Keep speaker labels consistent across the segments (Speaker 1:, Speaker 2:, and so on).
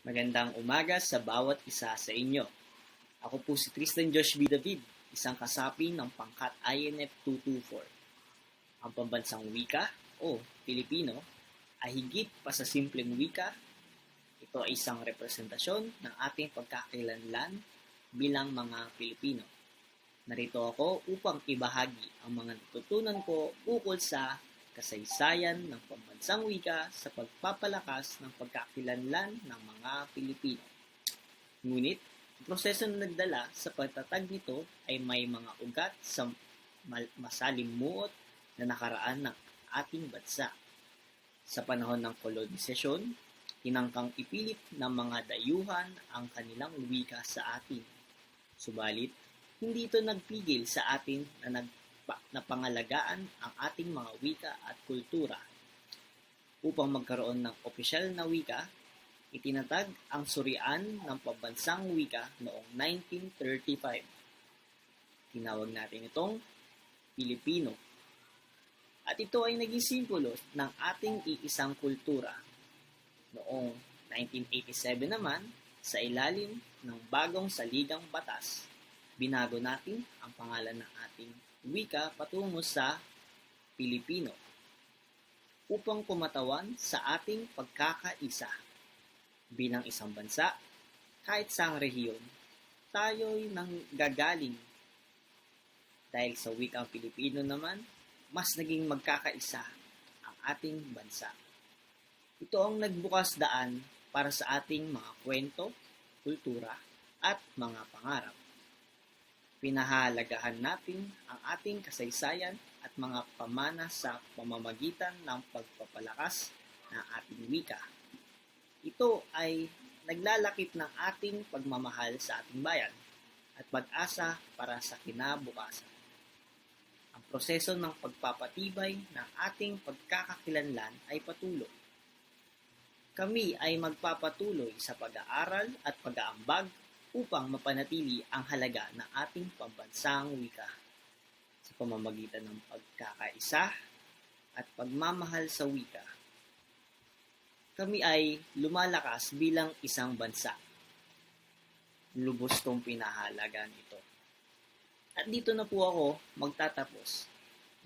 Speaker 1: Magandang umaga sa bawat isa sa inyo. Ako po si Tristan Josh B. David, isang kasapi ng pangkat INF 224. Ang pambansang wika o Filipino ay higit pa sa simpleng wika. Ito ay isang representasyon ng ating pagkakakilanlan bilang mga Pilipino. Narito ako upang ibahagi ang mga natutunan ko ukol sa kasaysayan ng pambansang wika sa pagpapalakas ng pagkakilanlan ng mga Pilipino. Ngunit, ang proseso na nagdala sa pagtatag nito ay may mga ugat sa masalimuot na nakaraan ng ating bansa. Sa panahon ng kolonisasyon, tinangkang ipilit ng mga dayuhan ang kanilang wika sa atin. Subalit, hindi ito nagpigil sa atin na nag na pangalagaan ang ating mga wika at kultura. Upang magkaroon ng opisyal na wika, itinatag ang surian ng pambansang wika noong 1935. Tinawag natin itong Pilipino. At ito ay naging simbolo ng ating iisang kultura. Noong 1987 naman, sa ilalim ng bagong saligang batas, binago natin ang pangalan ng ating wika patungo sa Pilipino upang kumatawan sa ating pagkakaisa. Bilang isang bansa, kahit sa rehiyon, tayo'y nang gagaling. Dahil sa wikang Pilipino naman, mas naging magkakaisa ang ating bansa. Ito ang nagbukas daan para sa ating mga kwento, kultura, at mga pangarap pinahalagahan natin ang ating kasaysayan at mga pamana sa pamamagitan ng pagpapalakas ng ating wika. Ito ay naglalakip ng ating pagmamahal sa ating bayan at pag-asa para sa kinabukasan. Ang proseso ng pagpapatibay ng ating pagkakakilanlan ay patuloy. Kami ay magpapatuloy sa pag-aaral at pag-aambag upang mapanatili ang halaga ng ating pambansang wika sa pamamagitan ng pagkakaisa at pagmamahal sa wika. Kami ay lumalakas bilang isang bansa. Lubos kong pinahalagan ito. At dito na po ako magtatapos.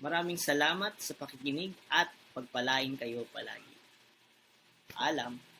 Speaker 1: Maraming salamat sa pakikinig at pagpalain kayo palagi. Alam.